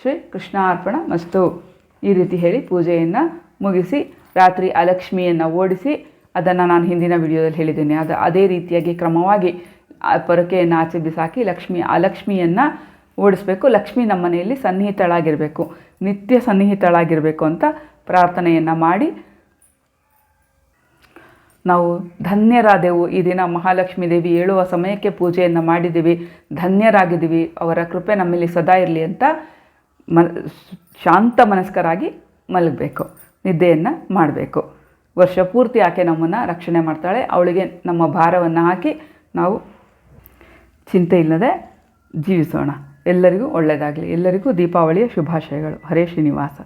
श्रीकृष्णार्पणमस्तु। ಈ ರೀತಿ ಹೇಳಿ ಪೂಜೆಯನ್ನು ಮುಗಿಸಿ, ರಾತ್ರಿ ಅಲಕ್ಷ್ಮಿಯನ್ನು ಓಡಿಸಿ, ಅದನ್ನು ನಾನು ಹಿಂದಿನ ವಿಡಿಯೋದಲ್ಲಿ ಹೇಳಿದ್ದೇನೆ. ಅದು ಅದೇ ರೀತಿಯಾಗಿ ಕ್ರಮವಾಗಿ ಪೊರಕೆಯನ್ನು ಆಚೆ ಬಿಸಾಕಿ ಲಕ್ಷ್ಮಿ, ಅಲಕ್ಷ್ಮಿಯನ್ನು ಓಡಿಸ್ಬೇಕು. ಲಕ್ಷ್ಮಿ ನಮ್ಮ ಮನೆಯಲ್ಲಿ ಸನ್ನಿಹಿತಳಾಗಿರಬೇಕು. ನಿತ್ಯ ಸನ್ನಿಹಿತಳಾಗಿರಬೇಕು ಅಂತ ಪ್ರಾರ್ಥನೆಯನ್ನು ಮಾಡಿ. ನಾವು ಧನ್ಯರಾದೆವು. ಈ ದಿನ ಮಹಾಲಕ್ಷ್ಮೀ ದೇವಿ ಹೇಳುವ ಸಮಯಕ್ಕೆ ಪೂಜೆಯನ್ನು ಮಾಡಿದ್ದೀವಿ. ಧನ್ಯರಾಗಿದ್ದೀವಿ. ಅವರ ಕೃಪೆ ನಮ್ಮಲ್ಲಿ ಸದಾ ಇರಲಿ ಅಂತ ಮ ಶಾಂತ ಮನಸ್ಕರಾಗಿ ಮಲಗಬೇಕು, ನಿದ್ದೆಯನ್ನು ಮಾಡಬೇಕು. ವರ್ಷ ಪೂರ್ತಿ ಆಕೆ ನಮ್ಮನ್ನು ರಕ್ಷಣೆ ಮಾಡ್ತಾಳೆ. ಅವಳಿಗೆ ನಮ್ಮ ಭಾರವನ್ನು ಹಾಕಿ ನಾವು ಚಿಂತೆ ಇಲ್ಲದೆ ಜೀವಿಸೋಣ. ಎಲ್ಲರಿಗೂ ಒಳ್ಳೆಯದಾಗಲಿ ಎಲ್ಲರಿಗೂ ದೀಪಾವಳಿಯ ಶುಭಾಶಯಗಳು. ಹರೇ ಶ್ರೀನಿವಾಸ.